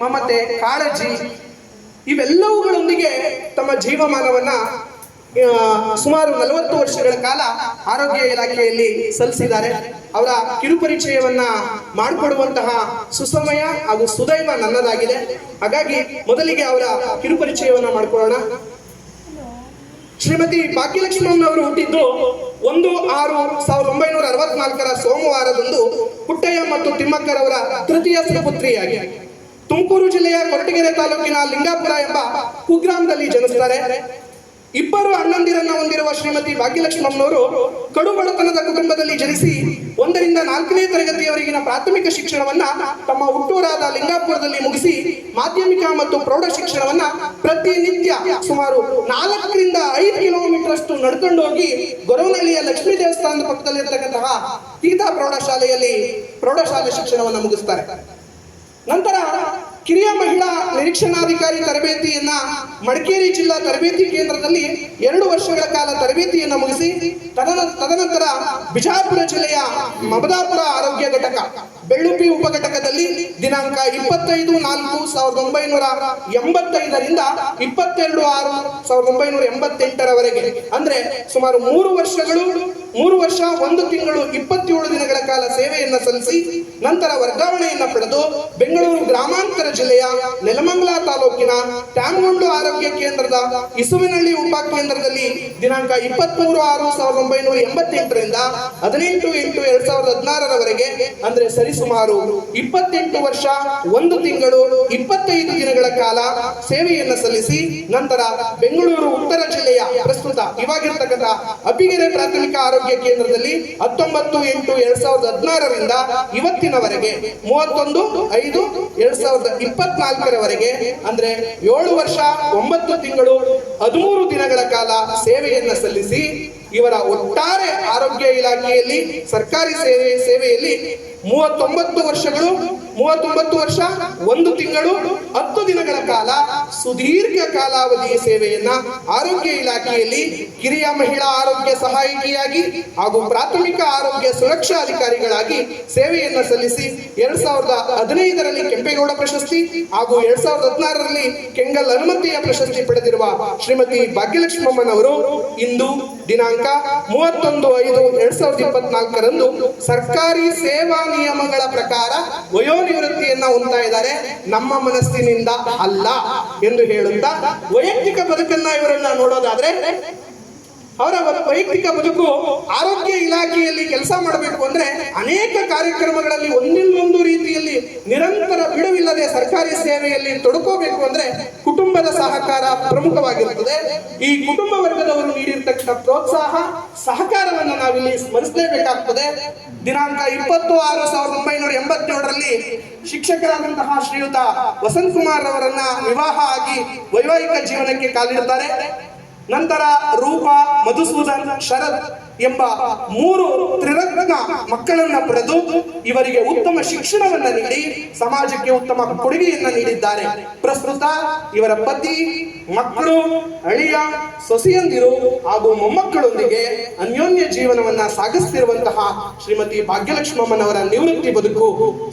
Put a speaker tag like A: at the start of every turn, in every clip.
A: ಮಮತೆ, ಕಾಳಜಿ ಇವೆಲ್ಲವುಗಳೊಂದಿಗೆ ತಮ್ಮ ಜೀವಮಾನವನ್ನ ಸುಮಾರು ನಲವತ್ತು ವರ್ಷಗಳ ಕಾಲ ಆರೋಗ್ಯ ಇಲಾಖೆಯಲ್ಲಿ ಸಲ್ಲಿಸಿದ್ದಾರೆ. ಅವರ ಕಿರುಪರಿಚಯವನ್ನ ಮಾಡಿಕೊಡುವಂತಹ ಸುಸಮಯ ಹಾಗೂ ಸುದೈವ ನನ್ನದಾಗಿದೆ. ಹಾಗಾಗಿ ಮೊದಲಿಗೆ ಅವರ ಕಿರುಪರಿಚಯವನ್ನ ಮಾಡಿಕೊಳ್ಳೋಣ. ಶ್ರೀಮತಿ ಭಾಗ್ಯಲಕ್ಷ್ಮಮ್ಮನವರು ಹುಟ್ಟಿದ್ದು ಒಂದು ಆರು ಸಾವಿರದ ಒಂಬೈನೂರ ಅರವತ್ನಾಲ್ಕರ ಸೋಮವಾರದಂದು ಪುಟ್ಟಯ್ಯ ಮತ್ತು ತಿಮ್ಮಕ್ಕರವರ ತೃತೀಯ ಸುಪುತ್ರಿಯಾಗಿ ತುಮಕೂರು ಜಿಲ್ಲೆಯ ಕೊರಟಗೆರೆ ತಾಲೂಕಿನ ಲಿಂಗಾಪುರ ಎಂಬ ಕುಗ್ರಾಮದಲ್ಲಿ ಜನಿಸ್ತಾರೆ ಇಬ್ಬರು ಅಣ್ಣಂದಿರನ್ನ ಹೊಂದಿರುವ ಶ್ರೀಮತಿ ಭಾಗ್ಯಲಕ್ಷ್ಮಮ್ಮನವರು ಕಡು ಬಡತನದ ಕುಟುಂಬದಲ್ಲಿ ಜನಿಸಿ ಒಂದರಿಂದ ನಾಲ್ಕನೇ ತರಗತಿಯವರೆಗಿನ ಪ್ರಾಥಮಿಕ ಶಿಕ್ಷಣವನ್ನ ತಮ್ಮ ಹುಟ್ಟೂರಾದ ಲಿಂಗಾಪುರದಲ್ಲಿ ಮುಗಿಸಿ ಮಾಧ್ಯಮಿಕ ಮತ್ತು ಪ್ರೌಢ ಶಿಕ್ಷಣವನ್ನ ಪ್ರತಿನಿತ್ಯ ಸುಮಾರು ನಾಲ್ಕರಿಂದ ಐದು ಕಿಲೋಮೀಟರ್ ಅಷ್ಟು ನಡ್ಕೊಂಡು ಹೋಗಿ ಗೊರವನಹಳ್ಳಿಯ ಲಕ್ಷ್ಮೀ ದೇವಸ್ಥಾನದ ಪಕ್ಕದಲ್ಲಿರ್ತಕ್ಕಂತಹ ಗೀತಾ ಪ್ರೌಢಶಾಲೆಯಲ್ಲಿ ಪ್ರೌಢಶಾಲೆ ಶಿಕ್ಷಣವನ್ನು ಮುಗಿಸ್ತಾರೆ. ನಂತರ ಕಿರಿಯ ಮಹಿಳಾ ನಿರೀಕ್ಷಣಾಧಿಕಾರಿ ತರಬೇತಿಯನ್ನ ಮಡಿಕೇರಿ ಜಿಲ್ಲಾ ತರಬೇತಿ ಕೇಂದ್ರದಲ್ಲಿ ಎರಡು ವರ್ಷಗಳ ಕಾಲ ತರಬೇತಿಯನ್ನ ಮುಗಿಸಿ, ತದನ, ತದನಂತರ ಬಿಜಾಪುರ ಜಿಲ್ಲೆಯ ಮಮದಾಪುರ ಆರೋಗ್ಯ ಘಟಕ ಬೆಳ್ಳುಪಿ ಉಪಘಟಕದಲ್ಲಿ ದಿನಾಂಕ ಇಪ್ಪತ್ತೈದು ನಾಲ್ಕು ಸಾವಿರದ ಒಂಬೈನೂರ ಎಂಬತ್ತೈದರಿಂದ ಇಪ್ಪತ್ತೆರಡು ಆರು ಸಾವಿರದ ಒಂಬೈನೂರ ಎಂಬತ್ತೆಂಟರವರೆಗೆ. ಅಂದ್ರೆ ಸುಮಾರು ಮೂರು ವರ್ಷಗಳು ಮೂರು ವರ್ಷ, ಒಂದು ತಿಂಗಳು, ಇಪ್ಪತ್ತೇಳು ದಿನಗಳ ಕಾಲ ಸೇವೆಯನ್ನು ಸಲ್ಲಿಸಿ ನಂತರ ವರ್ಗಾವಣೆಯನ್ನ ಪಡೆದು ಬೆಂಗಳೂರು ಗ್ರಾಮಾಂತರ ಜಿಲ್ಲೆಯ ನೆಲಮಂಗಲ ತಾಲೂಕಿನ ಟ್ಯಾಮಗೊಂಡು ಆರೋಗ್ಯ ಕೇಂದ್ರದ ಇಸುವಿನಹಳ್ಳಿ ಉಪ ಕೇಂದ್ರದಲ್ಲಿ ದಿನಾಂಕ ಇಪ್ಪತ್ಮೂರು ಆರು ಸಾವಿರದ ಒಂಬೈನೂರ ಎಂಬತ್ತೆಂಟರಿಂದ ಹದಿನೆಂಟು ಎಂಟು ಎರಡ್ ಸಾವಿರದ ಹದಿನಾರರವರೆಗೆ, ಅಂದ್ರೆ ಸರಿಸುಮಾರು ಇಪ್ಪತ್ತೆಂಟು ವರ್ಷ, ಒಂದು ತಿಂಗಳು, ಇಪ್ಪತ್ತೈದು ದಿನಗಳ ಕಾಲ ಸೇವೆಯನ್ನು ಸಲ್ಲಿಸಿ ನಂತರ ಬೆಂಗಳೂರು ಉತ್ತರ ಜಿಲ್ಲೆಯ ಪ್ರಸ್ತುತ ಇವಾಗಿರ್ತಕ್ಕಂಥ ಅಬ್ಬಿಗೆರೆ ಪ್ರಾಥಮಿಕ ಆರೋಗ್ಯ ಕೇಂದ್ರದಲ್ಲಿ ಹತ್ತೊಂಬತ್ತು ಎಂಟು ಎರಡ್ ಸಾವಿರದ ಹದಿನಾರರಿಂದ ಇವತ್ತಿನವರೆಗೆ, ಮೂವತ್ತೊಂದು ಐದು ಎರಡ್ ಸಾವಿರದ ಇಪ್ಪತ್ನಾಲ್ಕರವರೆಗೆ, ಅಂದ್ರೆ ಏಳು ವರ್ಷ, ಒಂಬತ್ತು ತಿಂಗಳು, ಹದಿಮೂರು ದಿನಗಳ ಕಾಲ ಸೇವೆಯನ್ನ ಸಲ್ಲಿಸಿ ಇವರ ಒಟ್ಟಾರೆ ಆರೋಗ್ಯ ಇಲಾಖೆಯಲ್ಲಿ, ಸರ್ಕಾರಿ ಸೇವೆ, ಸೇವೆಯಲ್ಲಿ ಮೂವತ್ತೊಂಬತ್ತು ವರ್ಷಗಳು, ಮೂವತ್ತೊಂಬತ್ತು ವರ್ಷ, ಒಂದು ತಿಂಗಳು, ಹತ್ತು ದಿನಗಳ ಕಾಲ ಸುದೀರ್ಘ ಕಾಲಾವಧಿಯ ಸೇವೆಯನ್ನ ಆರೋಗ್ಯ ಇಲಾಖೆಯಲ್ಲಿ ಕಿರಿಯ ಮಹಿಳಾ ಆರೋಗ್ಯ ಸಹಾಯಕಿಯಾಗಿ ಹಾಗೂ ಪ್ರಾಥಮಿಕ ಆರೋಗ್ಯ ಸುರಕ್ಷಾ ಅಧಿಕಾರಿಗಳಾಗಿ ಸೇವೆಯನ್ನ ಸಲ್ಲಿಸಿ ಎರಡ್ ಸಾವಿರದ ಹದಿನೈದರಲ್ಲಿ ಕೆಂಪೇಗೌಡ ಪ್ರಶಸ್ತಿ ಹಾಗೂ ಎರಡ್ ಸಾವಿರದ ಹದಿನಾರರಲ್ಲಿ ಕೆಂಗಲ್ ಹನುಮಂತಯ್ಯ ಪ್ರಶಸ್ತಿ ಪಡೆದಿರುವ ಶ್ರೀಮತಿ ಭಾಗ್ಯಲಕ್ಷ್ಮಮ್ಮನವರು ಇಂದು ದಿನಾಂಕ ಮೂವತ್ತೊಂದು ಐದು ಎರಡ್ ಸಾವಿರದ ಇಪ್ಪತ್ನಾಲ್ಕರಂದು ಸರ್ಕಾರಿ ಸೇವಾ ನಿಯಮಗಳ ಪ್ರಕಾರ ವಯೋನಿವೃತ್ತಿಯನ್ನ ಹೊಂದ್ತಾ ಇದ್ದಾರೆ. ನಮ್ಮ ಮನಸ್ಸಿನಿಂದ ಅಲ್ಲ ಎಂದು ಹೇಳುತ್ತಾ ವೈಯಕ್ತಿಕ ಬದುಕನ್ನ ಇವರನ್ನ ನೋಡೋದಾದ್ರೆ ಅವರ ವೈಯಕ್ತಿಕ ಬದುಕು ಆರೋಗ್ಯ ಇಲಾಖೆಯಲ್ಲಿ ಕೆಲಸ ಮಾಡಬೇಕು ಅಂದ್ರೆ ಅನೇಕ ಕಾರ್ಯಕ್ರಮಗಳಲ್ಲಿ ಒಂದಿಲ್ಲೊಂದು ರೀತಿಯಲ್ಲಿ ನಿರಂತರ ಬಿಡುವಿಲ್ಲದೆ ಸರ್ಕಾರಿ ಸೇವೆಯಲ್ಲಿ ತೊಡಕೋಬೇಕು ಅಂದ್ರೆ ಕುಟುಂಬದ ಸಹಕಾರ ಪ್ರಮುಖವಾಗಿರುತ್ತದೆ. ಈ ಕುಟುಂಬ ವರ್ಗದವರು ನೀಡಿರ್ತಕ್ಕಂಥ ಪ್ರೋತ್ಸಾಹ, ಸಹಕಾರವನ್ನು ನಾವಿಲ್ಲಿ ಸ್ಮರಿಸಲೇಬೇಕಾಗ್ತದೆ. ದಿನಾಂಕ ಇಪ್ಪತ್ತು ಆರು ಸಾವಿರದ ಒಂಬೈನೂರ ಎಂಬತ್ತೇಳರಲ್ಲಿ ಶಿಕ್ಷಕರಾದಂತಹ ಶ್ರೀಯುತ ವಸಂತ್ ಕುಮಾರ್ ಅವರನ್ನ ವಿವಾಹ ಆಗಿ ವೈವಾಹಿಕ ಜೀವನಕ್ಕೆ ಕಾಲಿಡುತ್ತಾರೆ. ನಂತರ ರೂಪ, ಮಧುಸೂದನ್, ಶರತ್ ಎಂಬ ಮೂರು ತ್ರಿರತ್ನ ಮಕ್ಕಳನ್ನ ಪಡೆದು ಇವರಿಗೆ ಉತ್ತಮ ಶಿಕ್ಷಣವನ್ನ ನೀಡಿ, ಸಮಾಜಕ್ಕೆ ಉತ್ತಮ ಕೊಡುಗೆಯನ್ನ ನೀಡಿದ್ದಾರೆ. ಪ್ರಸ್ತುತ ಇವರ ಪತಿ, ಮಕ್ಕಳು, ಅಳಿಯ, ಸೊಸೆಯಂದಿರು ಹಾಗೂ ಮೊಮ್ಮಕ್ಕಳೊಂದಿಗೆ ಅನ್ಯೋನ್ಯ ಜೀವನವನ್ನ ಸಾಗಿಸ್ತಿರುವಂತಹ ಶ್ರೀಮತಿ ಭಾಗ್ಯಲಕ್ಷ್ಮಮ್ಮನವರ ನಿವೃತ್ತಿ ಬದುಕು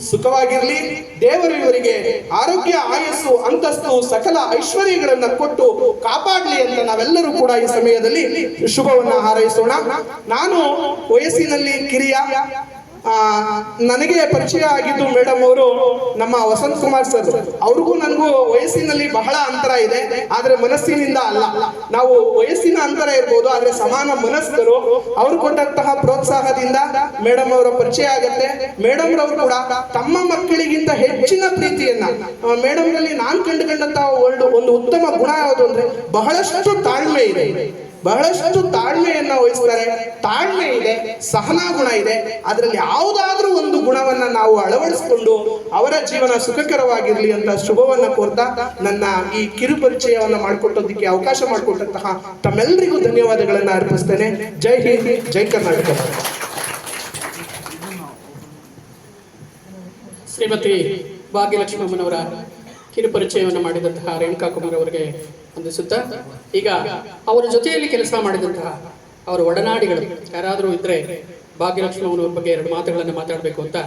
A: ಸುಖವಾಗಿರಲಿ. ದೇವರು ಇವರಿಗೆ ಆರೋಗ್ಯ, ಆಯಸ್ಸು, ಅಂತಸ್ತು, ಸಕಲ ಐಶ್ವರ್ಯಗಳನ್ನ ಕೊಟ್ಟು ಕಾಪಾಡಲಿ ಅಂತ ನಾವೆಲ್ಲರೂ ಕೂಡ ಈ ಸಮಯದಲ್ಲಿ ಶುಭವನ್ನ ಹಾರೈಸೋಣ. ನಾನು ವಯಸ್ಸಿನಲ್ಲಿ ಕಿರಿಯ. ನನಗೆ ಪರಿಚಯ ಆಗಿದ್ದು ಮೇಡಮ್ ಅವರು ನಮ್ಮ ವಸಂತ್ ಕುಮಾರ್ ಸರ್. ಅವ್ರಿಗೂ ನನಗೂ ವಯಸ್ಸಿನಲ್ಲಿ ಬಹಳ ಅಂತರ ಇದೆ, ಆದ್ರೆ ಮನಸ್ಸಿನಿಂದ ಅಲ್ಲ. ನಾವು ವಯಸ್ಸಿನ ಅಂತರ ಇರ್ಬೋದು, ಆದ್ರೆ ಸಮಾನ ಮನಸ್ಕರು. ಅವ್ರು ಕೊಟ್ಟಂತಹ ಪ್ರೋತ್ಸಾಹದಿಂದ ಮೇಡಮ್ ಅವರ ಪರಿಚಯ ಆಗತ್ತೆ. ಮೇಡಮ್ ರವರು ಕೂಡ ತಮ್ಮ ಮಕ್ಕಳಿಗಿಂತ ಹೆಚ್ಚಿನ ಪ್ರೀತಿಯನ್ನ ಮೇಡಮ್ನಲ್ಲಿ ನಾನು ಕಂಡುಕೊಂಡಂತಹ ಒಂದು ಒಂದು ಉತ್ತಮ ಗುಣ ಯಾವುದು ಅಂದ್ರೆ ಬಹಳಷ್ಟು ತಾಳ್ಮೆ ಇದೆ. ಬಹಳಷ್ಟು ತಾಳ್ಮೆಯನ್ನ ವಹಿಸ್ತಾರೆ. ತಾಳ್ಮೆ ಇದೆ ಸಹನಾ ಗುಣ ಇದೆ. ಅದರಲ್ಲಿ ಯಾವುದಾದ್ರೂ ಒಂದು ಗುಣವನ್ನ ನಾವು ಅಳವಡಿಸಿಕೊಂಡು ಅವರ ಜೀವನ ಸುಖಕರವಾಗಿರಲಿ ಅಂತ ಶುಭವನ್ನ ಕೋರ್ತಾ ನನ್ನ ಈ ಕಿರು ಪರಿಚಯವನ್ನ ಮಾಡಿಕೊಟ್ಟೋದಕ್ಕೆ ಅವಕಾಶ ಮಾಡಿಕೊಟ್ಟಂತಹ ತಮ್ಮೆಲ್ಲರಿಗೂ ಧನ್ಯವಾದಗಳನ್ನ ಅರ್ಪಿಸ್ತೇನೆ. ಜೈ ಹಿಂದ್, ಜೈ ಕರ್ನಾಟಕ.
B: ಶ್ರೀಮತಿ ಭಾಗ್ಯಲಕ್ಷ್ಮಮ್ಮನವರ ಕಿರುಪರಿಚಯವನ್ನು ಮಾಡಿದಂತಹ ರೇಣುಕಾ ಕುಮಾರ್ ಅವರಿಗೆ ವಂದಿಸುತ್ತಾ, ಈಗ ಅವರ ಜೊತೆಯಲ್ಲಿ ಕೆಲಸ ಮಾಡಿದಂತಹ ಅವರ ಒಡನಾಡಿಗಳು ಯಾರಾದರೂ ಇದ್ರೆ ಭಾಗ್ಯಲಕ್ಷ್ಮಮ್ಮನವ್ರ ಬಗ್ಗೆ ಎರಡು ಮಾತುಗಳನ್ನು ಮಾತಾಡಬೇಕು ಅಂತ